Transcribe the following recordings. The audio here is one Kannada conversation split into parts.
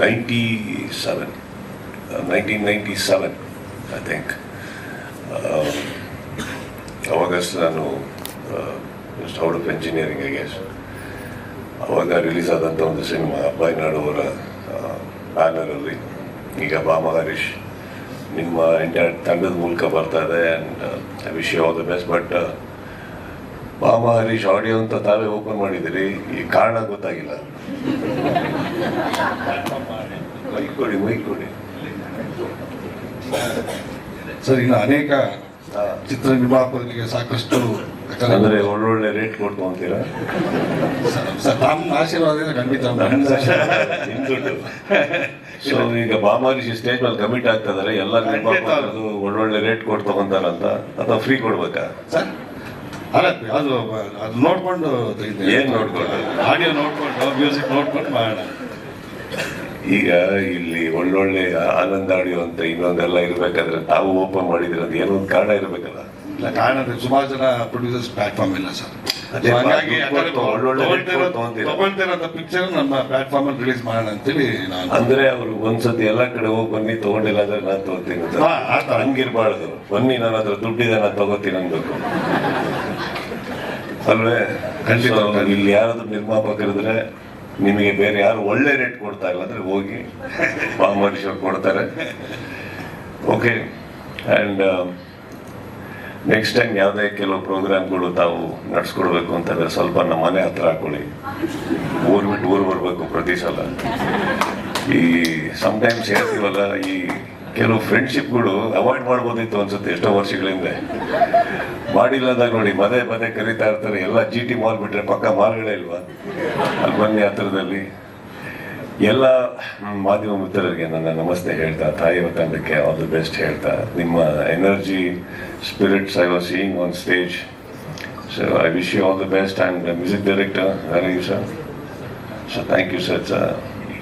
Ninety seven nineteen ninety seven I think ಅವಾಗ ನಾನು out of engineering I guess ಅವಾಗ ರಿಲೀಸ್ ಆದಂಥ ಒಂದು ಸಿನಿಮಾ ಅಬ್ಬಾಯಿ ಅವರ ಬ್ಯಾನರಲ್ಲಿ ಈಗ ಬಾಮ ಮಹರೀಶ್ ನಿಮ್ಮ ಎಂಟೈರ್ ತಂಡದ ಮೂಲಕ ಬರ್ತಾ ಇದೆ and I wish you all the best but ಬಾಮ ಹರೀಶ್ ಆಡಿಯೋ ಅಂತ ತಾವೇ ಓಪನ್ ಮಾಡಿದಿರಿ ಈ ಕಾರಣ ಗೊತ್ತಾಗಿಲ್ಲ. ಮೈಕ್ ಕೊಡಿ ಮೈಕ್ ಕೊಡಿ ಸರ್ ಇನ್ನು ಅನೇಕ ಚಿತ್ರ ನಿರ್ಮಾಪಕರಿಗೆ ಸಾಕಷ್ಟು ಅಂದ್ರೆ ಒಳ್ಳೊಳ್ಳೆ ರೇಟ್ ಕೊಡ್ತು ಅಂತೀರಾ? ಸರ್ ತಮ್ಮ ಆಶೀರ್ವಾದದಿಂದ ಖಂಡಿತ. ದುಡ್ಡು. ಸೊ ಈಗ ಸ್ಟೇಜ್ ಮೇಲೆ ಕಮಿಟ್ ಆಗ್ತಾ ಇದಾರೆ ಎಲ್ಲ ನಿರ್ಮಾಪಕರು ಒಳ್ಳೊಳ್ಳೆ ರೇಟ್ ಕೊಟ್ಟು ತಗೊಂತಾರಂತ ಅಥವಾ ಫ್ರೀ ಕೊಡ್ಬೇಕಾ? ಸರ್ ಅಲ್ಲ ಅದು ಅದು ನೋಡ್ಕೊಂಡು ಏನು ನೋಡ್ಕೊಂಡು? ಆಡಿಯೋ ನೋಡ್ಕೊಂಡು ಮ್ಯೂಸಿಕ್ ನೋಡ್ಕೊಂಡು ಮಾಡೋಣ. ಈಗ ಇಲ್ಲಿ ಒಳ್ಳೊಳ್ಳೆ ಆನಂದ ಆಡಿಯೋ ಅಂತ ಇನ್ನೊಂದೆಲ್ಲ ಇರ್ಬೇಕಾದ್ರೆ ತಾವು ಓಪನ್ ಮಾಡಿದ್ರೆ ಅದು ಏನೋ ಒಂದು ಕಾರಣ ಇರ್ಬೇಕಲ್ಲ? ಇಲ್ಲ ಕಾರಣ ಸುಮಾರು ಜನ ಪ್ರೊಡ್ಯೂಸರ್ಸ್ ಪ್ಲಾಟ್ಫಾರ್ಮ್ ಇಲ್ಲ ಸರ್. ಹಾಗಾಗಿ ತಗೊಳ್ತಿರೋಂಥ ಪಿಕ್ಚರ್ ನಮ್ಮ ಪ್ಲಾಟ್ಫಾರ್ಮ್ ಅಲ್ಲಿ ರಿಲೀಸ್ ಮಾಡೋಣ ಅಂತೇಳಿ ನಾನು ಅಂದ್ರೆ ಅವರು ಒಂದ್ಸತಿ ಎಲ್ಲಾ ಕಡೆ ಹೋಗಿ ಬನ್ನಿ ತಗೊಂಡಿಲ್ಲ ಅಂದ್ರೆ ನಾನು ತಗೋತೀನಿ ಅಂತ. ಹಂಗಿರ್ಬಾರ್ದು. ಬನ್ನಿ ನನ್ನ ಹತ್ರ ದುಡ್ಡಿದೆ ನಾನು ತಗೋತೀನಿ ಅನ್ಬೇಕು. ಅಲ್ವೇ ಖಂಡಿತ. ಇಲ್ಲಿ ಯಾರಾದ್ರೂ ನಿರ್ಮಾಪಕರಿದ್ರೆ ನಿಮಗೆ ಬೇರೆ ಯಾರು ಒಳ್ಳೆ ರೇಟ್ ಕೊಡ್ತಾ ಇಲ್ಲ ಅಂದ್ರೆ ಹೋಗಿ ಬಾಮರ್ಷ ಕೊಡ್ತಾರೆ. ಓಕೆ ಅಂಡ್ ನೆಕ್ಸ್ಟ್ ಟೈಮ್ ಯಾವುದೇ ಕೆಲವು ಪ್ರೋಗ್ರಾಮ್ಗಳು ತಾವು ನಡ್ಸ್ಕೊಡ್ಬೇಕು ಅಂತಂದ್ರೆ ಸ್ವಲ್ಪ ನಮ್ಮ ಮನೆ ಹತ್ರ ಹಾಕೊಳ್ಳಿ. ಊರ್ ಬಿಟ್ಟು ಊರು ಬರ್ಬೇಕು ಪ್ರತಿ ಸಲ. ಈ ಸಮ್ಟೈಮ್ಸ್ ಹೇಳ್ತೀವಲ್ಲ ಈ ಕೆಲವು ಫ್ರೆಂಡ್ಶಿಪ್ಗಳು ಅವಾಯ್ಡ್ ಮಾಡ್ಬೋದಿತ್ತು ಅನ್ಸುತ್ತೆ ಎಷ್ಟೋ ವರ್ಷಗಳ ಹಿಂದೆ. ಮಾಡಿಲ್ಲದಾಗ ನೋಡಿ ಮದೆ ಮದೇ ಕರೀತಾ ಇರ್ತಾರೆ, ಎಲ್ಲ ಜಿ ಟಿ ಮಾಲ್ ಬಿಟ್ರೆ ಪಕ್ಕ ಮಾಲ್ಗಳೇ ಇಲ್ವಾ? ಅಲ್ಲಿ ಬನ್ನಿ ಹತ್ರದಲ್ಲಿ. ಎಲ್ಲ ಮಾಧ್ಯಮ ಮಿತ್ರರಿಗೆ ನನ್ನ ನಮಸ್ತೆ ಹೇಳ್ತಾ ತಾಯಿಯ ತಂಡಕ್ಕೆ ಆಲ್ ದಿ ಬೆಸ್ಟ್ ಹೇಳ್ತಾ, ನಿಮ್ಮ energy spirits I was seeing on stage so I wish you all the best and music director Hari sir so thank you sir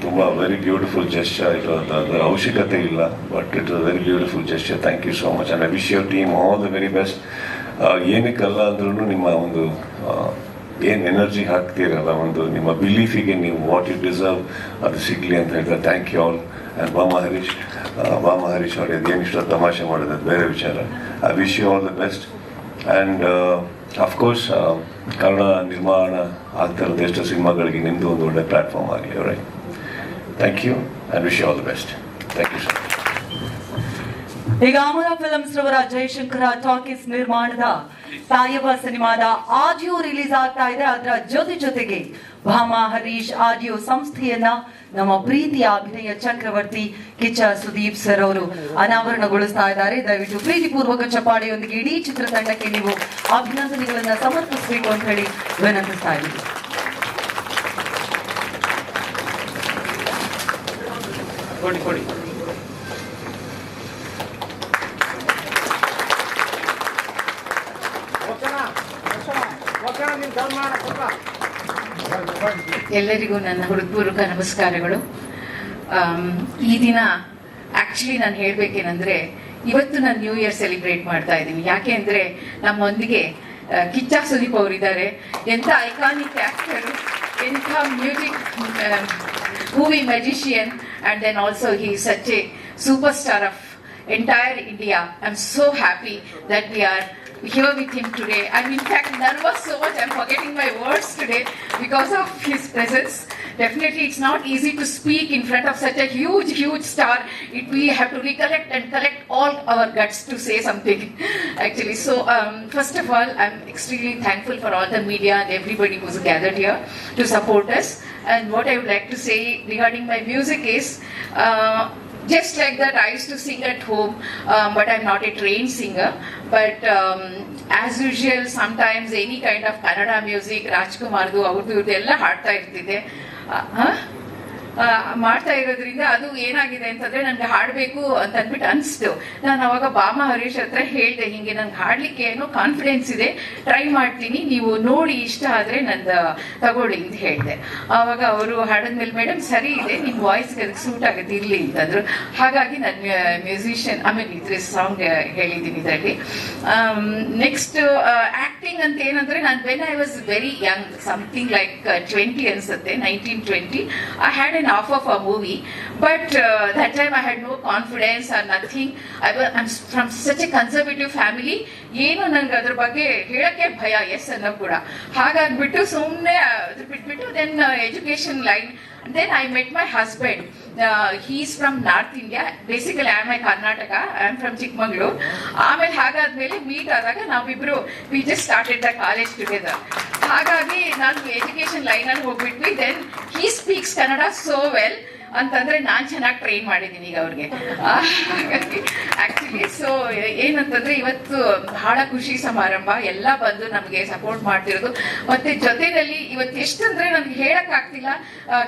ತುಂಬ ವೆರಿ ಬ್ಯೂಟಿಫುಲ್ ಜೆಸ್ಚರ್ ಇದು ಅದು ಅದರ ಅವಶ್ಯಕತೆ ಇಲ್ಲ but it is very beautiful gesture thank you so much and I wish your team all the very best ಏನಕ್ಕಲ್ಲ ಅಂದ್ರೂ ನಿಮ್ಮ ಒಂದು ಏನು ಎನರ್ಜಿ ಹಾಕ್ತೀರಲ್ಲ ಒಂದು ನಿಮ್ಮ ಬಿಲೀಫಿಗೆ ನೀವು ವಾಟ್ ಯು ಡಿಸರ್ವ್ ಅದು ಸಿಗಲಿ ಅಂತ ಹೇಳಿದ್ರೆ ಥ್ಯಾಂಕ್ ಯು ಆಲ್ ಆ್ಯಂಡ್ ಬಾ ಮಹರೀಶ್ ಬಾ ಮಹರೀಶ್ ಅವ್ರಿಗೆ ಅದೇನು ಇಷ್ಟ ತಮಾಷೆ ಮಾಡೋದು ಅದು ಬೇರೆ ವಿಚಾರ. I wish you all the best and of course Kannada ನಿರ್ಮಾಣ ಆಗ್ತಾ ಇರೋದು ಎಷ್ಟೋ ಸಿನಿಮಾಗಳಿಗೆ ನಿಮ್ಮದು ಒಂದು ಒಳ್ಳೆ ಪ್ಲಾಟ್ಫಾರ್ಮ್ ಆಗಲಿ ಅವರೇ thank you and wish all the best thank you ಈಗ ಅಮರ ಫಿಲ್ಮ್ಸ್ ರವರ ಜಯಶಂಕರ ಟಾಕೀಸ್ ನಿರ್ಮಾಣದ ಸಾಯಬ ಸಿನಿಮಾದ ಆಡಿಯೋ ರಿಲೀಸ್ ಆಗ್ತಾ ಇದೆ. ಅದರ ಜೊತೆ ಜೊತೆಗೆ ಭಾಮಾ ಹರೀಶ್ ಆಡಿಯೋ ಸಂಸ್ಥೆಯನ್ನ ನಮ್ಮ ಪ್ರೀತಿಯ ಅಭಿನಯ ಚಕ್ರವರ್ತಿ ಕಿಚ್ಚ ಸುದೀಪ್ ಸರ್ ಅವರು ಅನಾವರಣಗೊಳಿಸ್ತಾ ಇದ್ದಾರೆ. ದಯವಿಟ್ಟು ಪ್ರೀತಿಪೂರ್ವಕ ಚಪ್ಪಾಳೆಯೊಂದಿಗೆ ಇಡೀ ಚಿತ್ರತಂಡಕ್ಕೆ ನೀವು ಅಭಿನಂದನೆಗಳನ್ನ ಸಮರ್ಪಿಸಬೇಕು ಅಂತ ಹೇಳಿ ವಿನಂತಿಸ್ತಾ ಇದ್ದೀವಿ ಕೊಡಿ ಕೊಡಿ. ಎಲ್ಲರಿಗೂ ನನ್ನ ಹೃತ್ಪೂರ್ವಕ ನಮಸ್ಕಾರಗಳು. ಈ ದಿನ ಆಕ್ಚುಲಿ ನಾನು ಹೇಳ್ಬೇಕೇನಂದ್ರೆ ಇವತ್ತು ನಾನು ನ್ಯೂ ಇಯರ್ ಸೆಲಿಬ್ರೇಟ್ ಮಾಡ್ತಾ ಇದ್ದೀನಿ. ಯಾಕೆ ಅಂದ್ರೆ ನಮ್ಮೊಂದಿಗೆ ಕಿಚ್ಚ ಸುದೀಪ್ ಅವರಿದ್ದಾರೆ. ಎಂಥ ಐಕಾನಿಕ್ ಆಕ್ಟರ್ ಎಂಥ music movie magician, and then also he is such a superstar of entire India. I'm so happy that we are here with him today. I'm in fact nervous so much, I'm forgetting my words today because of his presence. Definitely, it's not easy to speak in front of such a huge, huge star. It, we have to recollect and collect all our guts to say something, actually. So, um, first of all, I'm extremely thankful for all the media and everybody who's gathered here to support us. And what I would like to say regarding my music is. Uh, just like that, I used to sing at home, um, but I'm not a trained singer. But um, as usual, sometimes any kind of Kannada music, ರಾಜ್ಕುಮಾರ್ದು ಅವ್ರದ್ದು ಇವ್ರದ್ದು ಎಲ್ಲ ಹಾಡ್ತಾ ಇರ್ತಿದೆ ಮಾಡ್ತಾ ಇರೋದ್ರಿಂದ ಅದು ಏನಾಗಿದೆ ಅಂತಂದ್ರೆ ನನ್ಗೆ ಹಾಡ್ಬೇಕು ಅಂತ ಅಂದ್ಬಿಟ್ಟು ಅನ್ಸ್ತು. ನಾನು ಅವಾಗ ಬಾಮ ಹರೀಶ್ ಹತ್ರ ಹೇಳ್ದೆ, ಹಿಂಗೆ ನಂಗೆ ಹಾಡ್ಲಿಕ್ಕೆ ಏನೋ ಕಾನ್ಫಿಡೆನ್ಸ್ ಇದೆ ಟ್ರೈ ಮಾಡ್ತೀನಿ, ನೀವು ನೋಡಿ ಇಷ್ಟ ಆದ್ರೆ ನಂದು ತಗೊಳ್ಳಿ ಅಂತ ಹೇಳಿದೆ. ಅವಾಗ ಅವರು ಹಾಡದ್ಮೇಲೆ ಮೇಡಮ್ ಸರಿ ಇದೆ, ನಿಮ್ ವಾಯ್ಸ್ಗೆ ಅದಕ್ಕೆ ಸೂಟ್ ಆಗುತ್ತೆ, ಇರ್ಲಿ ಅಂತಂದ್ರು. ಹಾಗಾಗಿ ನಾನು ಮ್ಯೂಸಿಷಿಯನ್ ಐ ಮೀನ್ ಇದ್ರ ಸಾಂಗ್ ಹೇಳಿದ್ದೀನಿ ಇದರಲ್ಲಿ. ನೆಕ್ಸ್ಟ್ ಆಕ್ಟಿಂಗ್ ಅಂತ ಏನಂದ್ರೆ ನಾನು when I was very young something like twenty ಅನ್ಸುತ್ತೆ nineteen twenty I had an offer of a movie. But uh, that time I had no confidence or nothing. I was I'm from such a conservative family. ಏನು ನನಗೆ ಅದ್ರ ಬಗ್ಗೆ ಹೇಳಕ್ಕೆ ಭಯ ಎಸ್ ಅನ್ನೋ ಕೂಡ ಹಾಗಾಗ್ಬಿಟ್ಟು ಸುಮ್ಮನೆ ಅದ್ರ ಬಿಟ್ಬಿಟ್ಟು then education line then I met my husband he's from north India basically I my Karnataka I am from Chikkamagaluru ಆಮೇಲೆ ಹಾಗಾದ್ಮೇಲೆ ಮೀಟ್ ಆದಾಗ ನಾವಿಬ್ರು we just started the college together ಹಾಗಾಗಿ ನಾನು ಎಜುಕೇಶನ್ ಲೈನಲ್ಲಿ ಹೋಗ್ಬಿಟ್ವಿ. Then he speaks Kannada so well ಅಂತಂದ್ರೆ ನಾನ್ ಚೆನ್ನಾಗಿ ಟ್ರೈನ್ ಮಾಡಿದೀನಿ ಈಗ ಅವ್ರಿಗೆ. ಆಕ್ಚುಲಿ ಸೊ ಏನಂತಂದ್ರೆ ಇವತ್ತು ಬಹಳ ಖುಷಿ ಸಮಾರಂಭ. ಎಲ್ಲ ಬಂದು ನಮಗೆ ಸಪೋರ್ಟ್ ಮಾಡ್ತಿರೋದು. ಮತ್ತೆ ಜೊತೆಯಲ್ಲಿ ಇವತ್ತು ಎಷ್ಟಂದ್ರೆ ನನ್ಗೆ ಹೇಳಕ್ ಆಗ್ತಿಲ್ಲ.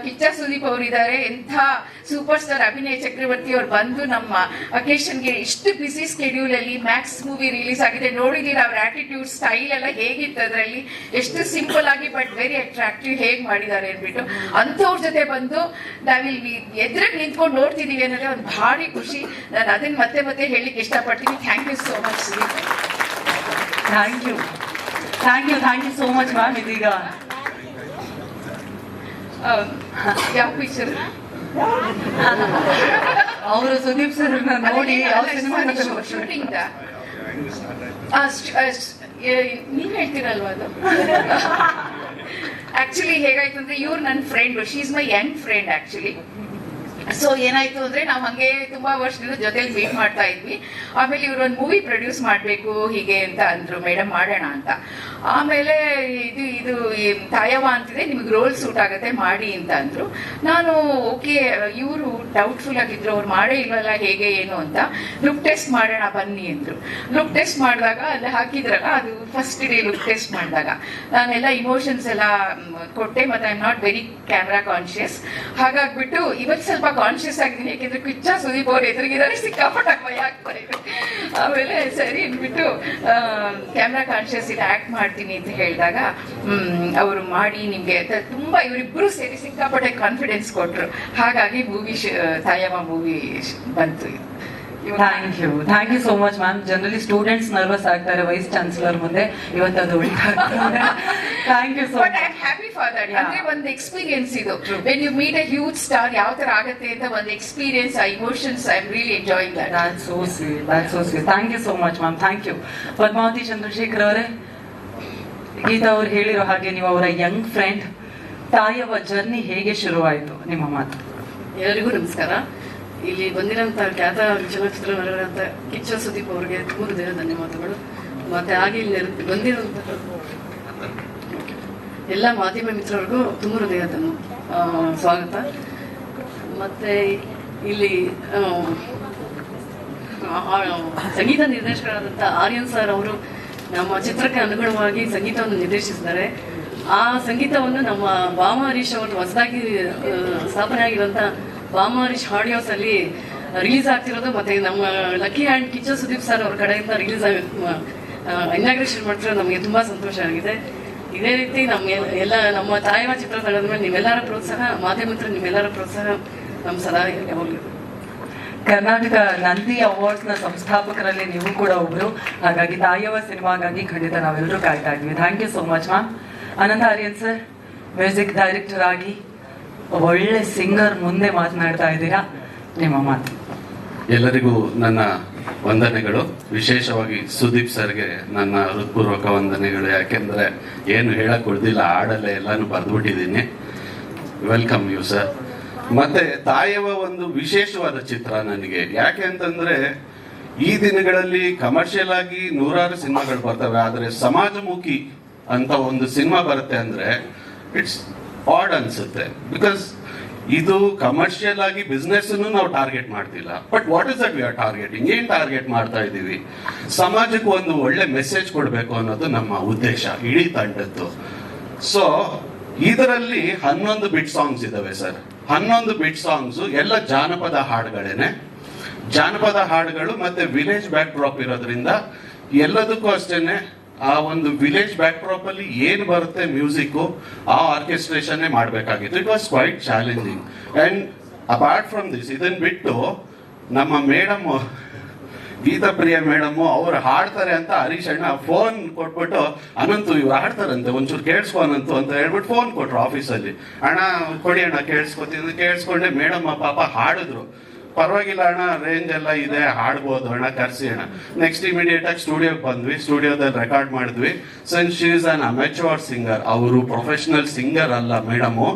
ಕಿಚ್ಚ ಸುದೀಪ್ ಅವರಿದ್ದಾರೆ. ಎಂಥ ಸೂಪರ್ ಸ್ಟಾರ್ ಅಭಿನಯ ಚಕ್ರವರ್ತಿ ಅವ್ರು ಬಂದು ನಮ್ಮ ಅಕೇಶನ್ಗೆ ಇಷ್ಟು ಬಿಸಿ ಸ್ಕೆಡ್ಯೂಲ್ ಅಲ್ಲಿ ಮ್ಯಾಕ್ಸ್ ಮೂವಿ ರಿಲೀಸ್ ಆಗಿದೆ. ನೋಡಿದೀರ ಅವ್ರ ಆಟಿಟ್ಯೂಡ್ ಸ್ಟೈಲ್ ಎಲ್ಲ ಹೇಗಿತ್ತು ಅದರಲ್ಲಿ? ಎಷ್ಟು ಸಿಂಪಲ್ ಆಗಿ ಬಟ್ ವೆರಿ ಅಟ್ರಾಕ್ಟಿವ್ ಹೇಗ್ ಮಾಡಿದ್ದಾರೆ ಅಂದ್ಬಿಟ್ಟು. ಅಂಥವ್ರ ಜೊತೆ ಬಂದು ನಾವಿಲ್ಲಿ ಎದುರಿಗೆ ನಿಂತ್ಕೊಂಡು ನೋಡ್ತಿದೀವಿ ಅನ್ನೋದೇ ಒಂದು ಭಾರಿ ಖುಷಿ. ನಾನು ಅದನ್ನ ಮತ್ತೆ ಮತ್ತೆ ಹೇಳಲಿಕ್ಕೆ ಇಷ್ಟಪಡ್ತೀನಿ. Thank you so much thank you thank you thank you so much ma'am ಇದೀಗ ಯಾವ ಪಿಕ್ಚರ್ ಅವರು ಸುದೀಪ್ ಸರ್ ನೋಡಿ ಶೂಟಿಂಗ್ ನೀವ್ ಹೇಳ್ತೀರಲ್ವಾ ಅದು? ಆಕ್ಚುಲಿ ಹೇಗಾಯ್ತು ಅಂದ್ರೆ ಇವ್ರು ನನ್ನ friend she is my young friend actually so ಏನಾಯ್ತು ಅಂದ್ರೆ ನಾವು ಹಂಗೆ ತುಂಬಾ ವರ್ಷದಿಂದ ಜೊತೆಲಿ ಮೀಟ್ ಮಾಡ್ತಾ ಇದ್ವಿ. ಆಮೇಲೆ ಇವ್ರು ಒಂದು ಮೂವಿ ಪ್ರೊಡ್ಯೂಸ್ ಮಾಡಬೇಕು ಹೀಗೆ ಅಂತ ಅಂದ್ರು. ಮೇಡಮ್ ಮಾಡೋಣ ಅಂತ. ಆಮೇಲೆ ಇದು ಇದು ತಾಯವ ಅಂತಿದೆ, ನಿಮ್ಗೆ ರೋಲ್ ಸೂಟ್ ಆಗುತ್ತೆ, ಮಾಡಿ ಅಂತ ಅಂದ್ರು. ನಾನು, ಓಕೆ, ಇವರು ಡೌಟ್ಫುಲ್ ಆಗಿದ್ರು, ಅವ್ರು ಮಾಡೇ ಇಲ್ವಲ್ಲ, ಹೇಗೆ, ಏನು ಅಂತ. ಲುಕ್ ಟೆಸ್ಟ್ ಮಾಡೋಣ, ಬನ್ನಿ, ಅಂದ್ರು. ಲುಕ್ ಟೆಸ್ಟ್ ಮಾಡಿದಾಗ ಅಲ್ಲಿ ಹಾಕಿದ್ರಲ್ಲ, ಅದು ಫಸ್ಟ್ ಡೇ ಲುಕ್ ಟೆಸ್ಟ್ ಮಾಡಿದಾಗ. ನಾನೆಲ್ಲ ಇಮೋಷನ್ಸ್ ಎಲ್ಲ ಕೊಟ್ಟೆ, ಮತ್ತೆ I am not very camera conscious ಹಾಗಾಗ್ಬಿಟ್ಟು ಇವತ್ತು ಸ್ವಲ್ಪ ಕಾನ್ಶಿಯಸ್ ಆಗಿದ್ದೀನಿ ಯಾಕೆಂದ್ರೆ ಕಿಚ್ಚ ಸುದೀಪ್ ಅವ್ರು ಎದುರಿಗಿದ್ದಾರೆ ಸಿಕ್ಕಾಪಟ್ಟ ಭಯ ಆಗ್ತಾ ಇದೆ ಆಮೇಲೆ ಸರಿ ಅಂದ್ಬಿಟ್ಟು ಕ್ಯಾಮ್ರಾ ಕಾನ್ಶಿಯಸ್ ಇದು ಆಕ್ಟ್ ಮಾಡ್ತೀನಿ ಅಂತ ಹೇಳಿದಾಗ ಅವರು ಮಾಡಿ ನಿಮ್ಗೆ ತುಂಬಾ ಇವರಿಬ್ರು ಸೇರಿ ಸಿಕ್ಕಾಪಟ್ಟೆ ಕಾನ್ಫಿಡೆನ್ಸ್ ಕೊಟ್ರು. ಹಾಗಾಗಿ ಮೂವಿ ತಾಯಮ್ಮ ಮೂವಿ ಬಂತು you thank you thank you so much ma'am generally students nervous ಆಗ್ತಾರೆ ವೈಸ್ ಚಾನ್ಸಲರ್ ಮುಂದೆ. ಇವತ್ತು ಅದು ಉಳಿತಾಗ್ತದೆ thank you so happy for that ಅಂದ್ರೆ ಒಂದು ಎಕ್ಸ್ಪೀರಿಯನ್ಸ್ ಇದು when you meet a huge star ಯಾವ ತರ ಆಗತ್ತೆ ಅಂತ ಒಂದು ಎಕ್ಸ್ಪೀರಿಯನ್ಸ್ ಆ emotions I am really enjoying that so. That's so sweet. Thank you so much, ma'am. Thank you. Padmavathi Chandrashekar ಅವರೇ ಗೀತಾ ಅವ್ರು ಹೇಳಿರೋ ಹಾಗೆ ನೀವು ಅವರ ಯಂಗ್ ಫ್ರೆಂಡ್ ತಾಯವ ಜರ್ನಿ ಹೇಗೆ ಶುರುವಾಯಿತು ನಿಮ್ಮ ಮಾತು ಎಲ್ಲರಿಗೂ ನಮಸ್ಕಾರ ಇಲ್ಲಿ ಬಂದಿರೋಂಥ ಖ್ಯಾತ ಚಲನಚಿತ್ರ ಕಿಚ್ಚ ಸುದೀಪ್ ಅವರಿಗೆ ತುಂಬ ಹೃದಯ ಧನ್ಯವಾದಗಳು ಮತ್ತೆ ಹಾಗೆ ಇಲ್ಲಿ ಬಂದಿರುವಂತಹ ಎಲ್ಲ ಮಾಧ್ಯಮ ಮಿತ್ರರಿಗೂ ತುಂಬ ಹೃದಯದ ಸ್ವಾಗತ. ಮತ್ತೆ ಇಲ್ಲಿ ಸಂಗೀತ ನಿರ್ದೇಶಕರಾದಂಥ ಆರ್ಯನ್ ಸರ್ ಅವರು ನಮ್ಮ ಚಿತ್ರಕ್ಕೆ ಅನುಗುಣವಾಗಿ ಸಂಗೀತವನ್ನು ನಿರ್ದೇಶಿಸಿದ್ದಾರೆ. ಆ ಸಂಗೀತವನ್ನು ನಮ್ಮ ಬಾಮ ಹರೀಶ್ ಅವರು ಹೊಸದಾಗಿ ಸ್ಥಾಪನೆ ಆಗಿರುವಂಥ ಬಾಮ ಹರೀಶ್ ಆಡಿಯೋಸ್ ಅಲ್ಲಿ ರಿಲೀಸ್ ಆಗ್ತಿರೋದು. ಮತ್ತೆ ನಮ್ಮ lucky hand Kichcha Sudeep sir ಅವ್ರ ಕಡೆಯಿಂದ ರಿಲೀಸ್ ಆಗಿ ಇನಾಗ್ರೇಷನ್ ಮಾಡ್ತಿರೋದು ನಮಗೆ ತುಂಬಾ ಸಂತೋಷ ಆಗಿದೆ. ಇದೇ ರೀತಿ ನಮ್ಮ ಎಲ್ಲ ನಮ್ಮ ತಾಯಿಯ ಚಿತ್ರತಂಡದ ಮೇಲೆ ನಿಮ್ಮೆಲ್ಲರ ಪ್ರೋತ್ಸಾಹ ಮಾಧ್ಯಮದ ಮಿತ್ರ ನಿಮ್ಮೆಲ್ಲರ ಪ್ರೋತ್ಸಾಹ ನಮ್ಮ ಸದಾ ಯಾವಾಗಲೂ ಕರ್ನಾಟಕ ನಂದಿ ಅವಾರ್ಡ್ಸ್ನ ಸಂಸ್ಥಾಪಕರಲ್ಲಿ ನೀವು ಕೂಡ ಒಬ್ರು. ಹಾಗಾಗಿ ತಾಯವ ಸಿನಿಮಾಗಾಗಿ ಖಂಡಿತ ನಾವೆಲ್ಲರೂ ಕಾಯ್ತಾ ಇದ್ವಿ. Thank you so much ma'am Anantha Aryan sir music director ಆಗಿ ಒಳ್ಳೆ ಸಿಂಗರ್ ಮುಂದೆ ಮಾತನಾಡ್ತಾ ಇದ್ದೀರಾ? ನಿಮ್ಮ ಮಾತು. ಎಲ್ಲರಿಗೂ ನನ್ನ ವಂದನೆಗಳು. ವಿಶೇಷವಾಗಿ ಸುದೀಪ್ ಸರ್ಗೆ ನನ್ನ ಹೃತ್ಪೂರ್ವಕ ವಂದನೆಗಳು. ಯಾಕೆಂದ್ರೆ ಏನು ಹೇಳಕ್ ಕೊಡ್ದಿಲ್ಲ ಹಾಡಲ್ಲೇ ಎಲ್ಲಾನು ಬರೆದ್ಬಿಟ್ಟಿದ್ದೀನಿ. ವೆಲ್ಕಮ್ ಯು ಸರ್ ಮತ್ತೆ ತಾಯವ ಒಂದು ವಿಶೇಷವಾದ ಚಿತ್ರ ನನಗೆ. ಯಾಕೆ ಅಂತಂದ್ರೆ, ಈ ದಿನಗಳಲ್ಲಿ ಕಮರ್ಷಿಯಲ್ ಆಗಿ ನೂರಾರು ಸಿನಿಮಾಗಳು ಬರ್ತವೆ. ಆದರೆ ಸಮಾಜಮುಖಿ ಅಂತ ಒಂದು ಸಿನಿಮಾ ಬರುತ್ತೆ ಅಂದ್ರೆ ಇಟ್ಸ್ ಆಡ್ ಅನ್ಸುತ್ತೆ. ಬಿಕಾಸ್ ಇದು ಕಮರ್ಷಿಯಲ್ ಆಗಿ ಬಿಸ್ನೆಸ್ ನಾವು ಟಾರ್ಗೆಟ್ ಮಾಡ್ತಿಲ್ಲ. But what is that we are targeting ಏನ್ ಟಾರ್ಗೆಟ್ ಮಾಡ್ತಾ ಇದ್ದೀವಿ? ಸಮಾಜಕ್ಕೆ ಒಂದು ಒಳ್ಳೆ ಮೆಸೇಜ್ ಕೊಡಬೇಕು ಅನ್ನೋದು ನಮ್ಮ ಉದ್ದೇಶ, ಇಡೀ ತಂಡದ್ದು. ಸೊ ಇದರಲ್ಲಿ ಹನ್ನೊಂದು ಬಿಟ್ ಸಾಂಗ್ಸ್ ಇದಾವೆ ಸರ್ ಹನ್ನೊಂದು ಬಿಟ್ ಸಾಂಗ್ಸ್ ಎಲ್ಲ ಜಾನಪದ ಹಾಡುಗಳೇನೆ. ಜಾನಪದ ಹಾಡುಗಳು ಮತ್ತೆ ವಿಲೇಜ್ ಬ್ಯಾಕ್ ಡ್ರಾಪ್ ಇರೋದ್ರಿಂದ ಎಲ್ಲದಕ್ಕೂ ಅಷ್ಟೇನೆ ಆ ಒಂದು ವಿಲೇಜ್ ಬ್ಯಾಕ್ ಅಲ್ಲಿ ಏನ್ ಬರುತ್ತೆ ಮ್ಯೂಸಿಕ್ ಆ ಆರ್ಕೆಸ್ಟ್ರೇಷನ್ ಮಾಡಬೇಕಾಗಿತ್ತು. It was quite challenging and apart from this ಇದನ್ ಬಿಟ್ಟು ನಮ್ಮ ಮೇಡಮ್ ಗೀತಾ ಪ್ರಿಯ ಮೇಡಮ್ ಅವ್ರು ಹಾಡ್ತಾರೆ ಅಂತ ಹರೀಶ್ ಅಣ್ಣ ಫೋನ್ ಕೊಟ್ಬಿಟ್ಟು, ಅನಂತು, ಇವ್ರು ಹಾಡ್ತಾರಂತೆ, ಒಂಚೂರು ಕೇಳಿಸ್ಕೊ ಅನಂತು ಅಂತ ಹೇಳ್ಬಿಟ್ಟು ಫೋನ್ ಕೊಟ್ರು ಆಫೀಸಲ್ಲಿ ಅಣ್ಣ, ಕೊಡಿ ಅಣ್ಣ ಕೇಳಿಸ್ಕೊತೀನಿ ಕೇಳಿಸ್ಕೊಂಡೆ ಮೇಡಮ್ ಪಾಪ ಹಾಡಿದ್ರು. ಪರವಾಗಿಲ್ಲ ಅಣ್ಣ ರೇಂಜ್ ಎಲ್ಲ ಇದೆ, ಹಾಡ್ಬೋದು, ಅಣ್ಣ, ಕರ್ಸಿ ಅಣ್ಣ. ನೆಕ್ಸ್ಟ್ ಇಮಿಡಿಯೇಟ್ ಆಗಿ ಸ್ಟುಡಿಯೋಗೆ ಬಂದ್ವಿ ಸ್ಟುಡಿಯೋದಲ್ಲಿ ರೆಕಾರ್ಡ್ ಮಾಡಿದ್ವಿ. ಸೆನ್ she is an amateur singer ಅವರು ಪ್ರೊಫೆಷನಲ್ ಸಿಂಗರ್ ಅಲ್ಲ ಮೇಡಮು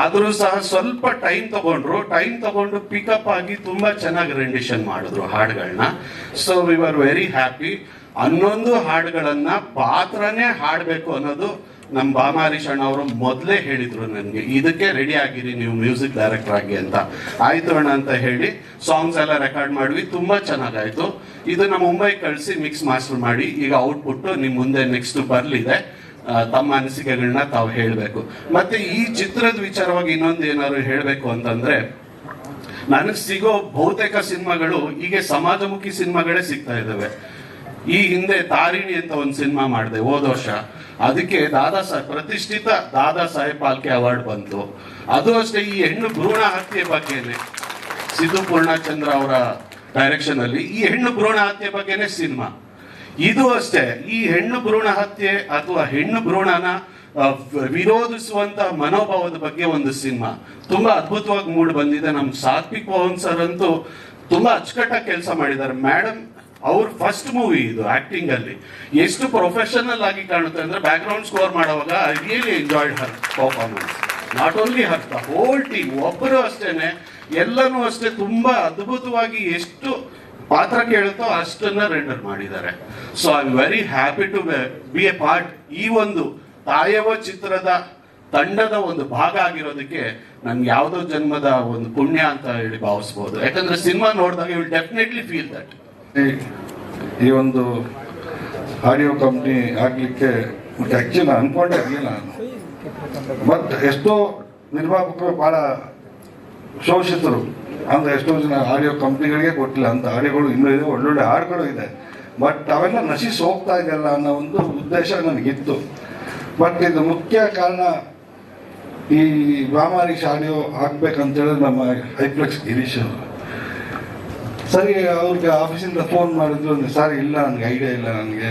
ಆದರೂ ಸಹ ಸ್ವಲ್ಪ ಟೈಮ್ ತಗೊಂಡ್ರು ಟೈಮ್ ತಗೊಂಡು ಪಿಕಪ್ ಆಗಿ ತುಂಬಾ ಚೆನ್ನಾಗಿ ರೆಂಡಿಷನ್ ಮಾಡಿದ್ರು ಹಾಡುಗಳನ್ನ so we are very happy ಹನ್ನೊಂದು ಹಾಡುಗಳನ್ನ ಪಾತ್ರನೇ ಹಾಡಬೇಕು ಅನ್ನೋದು ನಮ್ಮ ಬಾಮಾರಿಶಣ್ಣ ಅವರು ಮೊದಲೇ ಹೇಳಿದ್ರು ನನಗೆ, ಇದಕ್ಕೆ ರೆಡಿ ಆಗಿರಿ, ನೀವು ಮ್ಯೂಸಿಕ್ ಡೈರೆಕ್ಟರ್ ಆಗಿ ಅಂತ. ಆಯ್ತು ಅಣ್ಣ, ಅಂತ ಹೇಳಿ ಸಾಂಗ್ಸ್ ಎಲ್ಲ ರೆಕಾರ್ಡ್ ಮಾಡಿ ತುಂಬಾ ಚೆನ್ನಾಗಾಯ್ತು. ಇದನ್ನ ಮುಂಬೈ ಕಳಿಸಿ ಮಿಕ್ಸ್ ಮಾಸ್ಟರ್ ಮಾಡಿ, ಈಗ ಔಟ್ಪುಟ್ ನಿಮ್ಮ ಮುಂದೆ ನೆಕ್ಸ್ಟ್ ಬರಲಿದೆ. ತಮ್ಮ ಅನಿಸಿಕೆಗಳನ್ನ ತಾವು ಹೇಳಬೇಕು. ಮತ್ತೆ ಈ ಚಿತ್ರದ ವಿಚಾರವಾಗಿ ಇನ್ನೊಂದು ಏನಾದ್ರು ಹೇಳಬೇಕು ಅಂತಂದ್ರೆ, ನನಗೆ ಸಿಗೋ ಬಹುತೇಕ ಸಿನಿಮಾಗಳು ಹೀಗೆ ಸಮಾಜಮುಖಿ ಸಿನಿಮಾಗಳೇ ಸಿಗ್ತಾ ಇದ್ದಾವೆ ಈ ಹಿಂದೆ ತಾರಿಣಿ ಅಂತ ಒಂದು ಸಿನಿಮಾ ಮಾಡಿದೆ, ಹೋದ ವರ್ಷ. ಅದಕ್ಕೆ ದಾದಾ ಸಾಹೇಬ್ ಪ್ರತಿಷ್ಠಿತ ದಾದಾ ಸಾಹೇಬ್ ಪಾಲ್ಕೆ ಅವಾರ್ಡ್ ಬಂತು. ಅದು ಅಷ್ಟೇ, ಈ ಹೆಣ್ಣು ಭ್ರೂಣ ಹತ್ಯೆ ಬಗ್ಗೆನೆ, ಸಿದ್ದು ಪೂರ್ಣಚಂದ್ರ ಅವರ ಡೈರೆಕ್ಷನ್ ಅಲ್ಲಿ, ಈ ಹೆಣ್ಣು ಭ್ರೂಣ ಹತ್ಯೆ ಬಗ್ಗೆನೆ ಸಿನಿಮಾ. ಇದು ಅಷ್ಟೇ, ಈ ಹೆಣ್ಣು ಭ್ರೂಣ ಹತ್ಯೆ ಅಥವಾ ಹೆಣ್ಣು ಭ್ರೂಣನ ವಿರೋಧಿಸುವಂತ ಮನೋಭಾವದ ಬಗ್ಗೆ ಒಂದು ಸಿನಿಮಾ. ತುಂಬಾ ಅದ್ಭುತವಾಗಿ ಮೂಡ್ ಬಂದಿದೆ. ನಮ್ ಸಾತ್ವಿಕ್ ಪವನ್ ಸರ್ ಅಂತೂ ತುಂಬಾ ಅಚ್ಚುಕಟ್ಟಾಗಿ ಕೆಲಸ ಮಾಡಿದ್ದಾರೆ. ಮೇಡಮ್ ಅವ್ರ ಫಸ್ಟ್ ಮೂವಿ ಇದು ಆಕ್ಟಿಂಗ್ ಅಲ್ಲಿ. ಎಷ್ಟು ಪ್ರೊಫೆಷನಲ್ ಆಗಿ ಕಾಣುತ್ತೆ ಅಂದ್ರೆ ಬ್ಯಾಕ್ ಗ್ರೌಂಡ್ ಸ್ಕೋರ್ ಮಾಡುವಾಗ I really enjoyed her performance not only her the whole team ಒಬ್ಬರು ಅಷ್ಟೇನೆ, ಎಲ್ಲನೂ ಅಷ್ಟೇ ತುಂಬಾ ಅದ್ಭುತವಾಗಿ ಎಷ್ಟು ಪಾತ್ರ ಕೇಳುತ್ತೋ ಅಷ್ಟನ್ನ ರೆಂಡರ್ ಮಾಡಿದ್ದಾರೆ. So I very happy to be a part ಈ ಒಂದು ತಾಯವ ಚಿತ್ರದ ತಂಡದ ಒಂದು ಭಾಗ ಆಗಿರೋದಕ್ಕೆ ನನ್ಗೆ ಯಾವುದೋ ಜನ್ಮದ ಒಂದು ಪುಣ್ಯ ಅಂತ ಹೇಳಿ ಭಾವಿಸ್ಬೋದು. ಯಾಕಂದ್ರೆ ಸಿನಿಮಾ ನೋಡಿದಾಗ you will definitely feel that ಈ- ಒಂದು ಆಡಿಯೋ ಕಂಪ್ನಿ ಆಗಲಿಕ್ಕೆ ಆ್ಯಕ್ಚುಲಿ ನಾನು ಅಂದ್ಕೊಂಡೇ ಇರಲಿಲ್ಲ ನಾನು. ಬಟ್ ಎಷ್ಟೋ ನಿರ್ವಾಹಕರು ಭಾಳ ಶೋಷಿತರು. ಅಂದರೆ ಎಷ್ಟೋ ಜನ ಆಡಿಯೋ ಕಂಪ್ನಿಗಳಿಗೆ ಕೊಟ್ಟಿಲ್ಲ. ಅಂತ ಆಡಿಯೋಗಳು ಇನ್ನೂ ಇದೆ, ಒಳ್ಳೊಳ್ಳೆ ಹಾಡುಗಳು ಇದೆ. ಬಟ್ ಅವೆಲ್ಲ ನಶಿಸಿ ಹೋಗ್ತಾ ಇದೆಯಲ್ಲ ಅನ್ನೋ ಒಂದು ಉದ್ದೇಶ ನನಗಿತ್ತು. ಬಟ್ ಇದು ಮುಖ್ಯ ಕಾರಣ ಈ ರಾಮಾರೀಶ್ ಆಡಿಯೋ ಹಾಕ್ಬೇಕಂತೇಳಿ ನಮ್ಮ ಹೈಪ್ಲೆಕ್ಸ್ ಗಿರೀಶ್ ಅವರು. ಸರಿ, ಅವ್ರಿಗೆ ಆಫೀಸಿಂದ ಫೋನ್ ಮಾಡಿದ್ರು ಸರ್, ಇಲ್ಲ, ನನಗೆ ಐಡಿಯಾ ಇಲ್ಲ ನನಗೆ.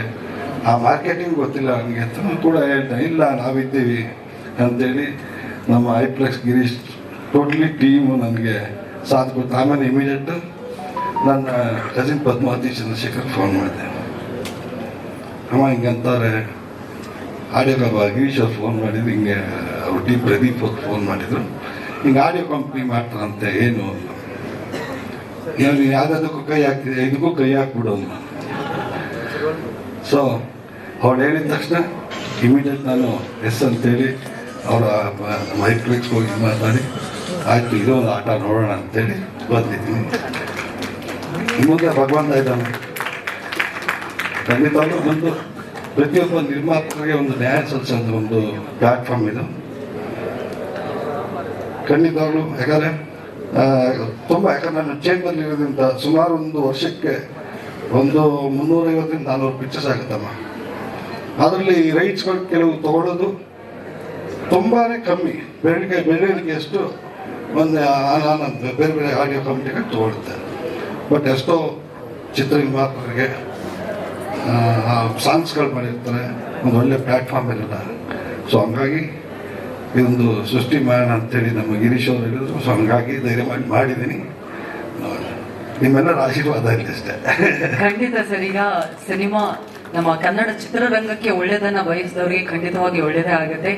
ಆ ಮಾರ್ಕೆಟಿಂಗ್ ಗೊತ್ತಿಲ್ಲ ನನಗೆ. ಅಂತ ಕೂಡ ಹೇಳ್ದೆ, ಇಲ್ಲ, ನಾವಿದ್ದೀವಿ. ಅಂತೇಳಿ ನಮ್ಮ ಐಪ್ಲೆಕ್ಸ್ ಗಿರೀಶ್ ಟೋಟ್ಲಿ ಟೀಮು ನನಗೆ ಸಾಥ್ ಕೊಟ್ಟು ಆಮೇಲೆ ಇಮಿಡಿಯೇಟ್ ನನ್ನ ಕಸಿನ್ ಪದ್ಮಾವತಿ ಚಂದ್ರಶೇಖರ್ ಫೋನ್ ಮಾಡಿದೆ. ಅಮ್ಮ ಹಿಂಗೆ ಅಂತಾರೆ ಆಡಿಯೋ ಗಿರೀಶ್ ಅವ್ರು ಫೋನ್ ಮಾಡಿದ್ದು ಹಿಂಗೆ ಅವ್ರ ಟಿ ಪ್ರದೀಪ್ ಅವ್ರು ಫೋನ್ ಮಾಡಿದ್ರು. ಹಿಂಗೆ ಆಡಿಯೋ ಕಂಪ್ನಿ ಮಾಡ್ತಾರಂತೆ, ಏನು ಯಾವುದಕ್ಕೂ ಕೈ ಹಾಕ್ತಿದೆ ಇದಕ್ಕೂ ಕೈ ಹಾಕ್ಬಿಡು ಅಂದ ಸೊ ಅವ್ರು ಹೇಳಿದ ತಕ್ಷಣ ಇಮಿಡಿಯೇಟ್ ನಾನು ಎಸ್ ಅಂತೇಳಿ ಅವರ ಮೈಕ್ಲಿಕ್ಸ್ ಹೋಗಿ ಮಾತಾಡಿ, ಆಯ್ತು ಒಂದು ಆಟ ನೋಡೋಣ ಅಂತೇಳಿ ಬಂದಿದ್ದೀನಿ. ಮುಂದೆ ಭಗವಂತ ಇದ್ದಾನೆ. ಖಂಡಿತವಾಗ್ಲೂ ಒಂದು ಪ್ರತಿಯೊಬ್ಬ ನಿರ್ಮಾಪಕರಿಗೆ ಒಂದು ಡ್ಯಾನ್ಸ್ ಅಂತ ಒಂದು ಪ್ಲಾಟ್ಫಾರ್ಮ್ ಇದು. ಖಂಡಿತವಾಗ್ಲೂ. ಯಾಕಂದರೆ ತುಂಬ, ಯಾಕಂದ್ರೆ ನನ್ನ ಚೇಂಬರ್ ಇರೋದ್ರಿಂದ ಸುಮಾರು ಒಂದು ವರ್ಷಕ್ಕೆ ಒಂದು ಮುನ್ನೂರೈವತ್ತರಿಂದ ನಾನ್ನೂರು ಪಿಕ್ಚರ್ಸ್ ಆಗುತ್ತಮ್ಮ. ಅದರಲ್ಲಿ ರೈಟ್ಸ್ಗಳು ಕೆಲವು ತಗೊಳ್ಳೋದು ತುಂಬಾ ಕಮ್ಮಿ. ಬೇಡಿಕೆ ಬೇರೆಯವರಿಗೆ ಎಷ್ಟು? ಒಂದು ಬೇರೆ ಬೇರೆ ಆಡಿಯೋ ಕಂಪ್ನಿಗಳು ತಗೊಳುತ್ತೆ. ಬಟ್ ಎಷ್ಟೋ ಚಿತ್ರ ನಿರ್ಮಾಪಕರಿಗೆ ಸಾಂಗ್ಸ್ಗಳು ಮಾಡಿರ್ತಾರೆ. ಒಂದು ಒಳ್ಳೆ ಪ್ಲ್ಯಾಟ್ಫಾರ್ಮ್ ಇರಲ್ಲ ಸೊ ಹಂಗಾಗಿ ಇದೊಂದು ಸೃಷ್ಟಿ ಮಾಡೋಣ ಅಂತೇಳಿ ನಮ್ಮ ಗಿರೀಶ್ ಅವರು ಹೇಳಿದ್ರು. ಸೊ ಹಂಗಾಗಿ ಧೈರ್ಯ ಮಾಡಿ ಮಾಡಿದ್ದೀನಿ. ನಿಮ್ಮೆಲ್ಲರ ಆಶೀರ್ವಾದ ಇರಲಿ ಅಷ್ಟೇ. ಖಂಡಿತ ಸರ್, ಈಗ ಸಿನಿಮಾ ನಮ್ಮ ಕನ್ನಡ ಚಿತ್ರರಂಗಕ್ಕೆ ಒಳ್ಳೇದನ್ನ ಬಯಸಿದವರಿಗೆ ಖಂಡಿತವಾಗಿ ಒಳ್ಳೇದೇ ಆಗುತ್ತೆ.